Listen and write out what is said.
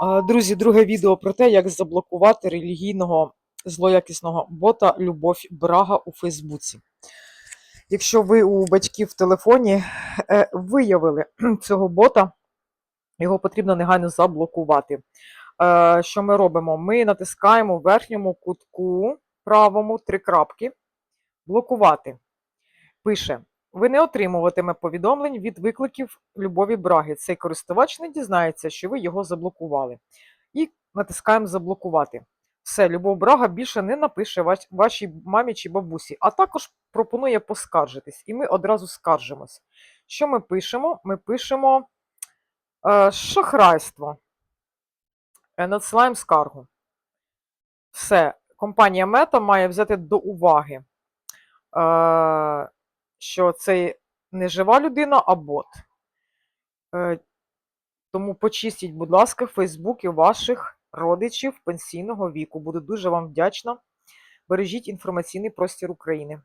Друзі, друге відео про те, як заблокувати релігійного злоякісного бота Любов Брага у Фейсбуці. Якщо ви у батьків в телефоні е, виявили цього бота, його потрібно негайно заблокувати. Е, Що ми робимо? Ми натискаємо в верхньому кутку правому три крапки. Блокувати. Пише: ви не отримуватиме повідомлень від викликів Любові Браги. Цей користувач не дізнається, що ви його заблокували. І натискаємо заблокувати. Все, Любов Брага більше не напише ваш- вашій мамі чи бабусі, а також пропонує поскаржитись. І ми одразу скаржимось. Що ми пишемо? Ми пишемо е, шахрайство. Е, Надсилаємо скаргу. Все, компанія Мета має взяти до уваги, е, що це не жива людина, а бот. Е, Тому почистіть, будь ласка, фейсбуки ваших родичів пенсійного віку. Буду дуже вам вдячна. Бережіть інформаційний простір України.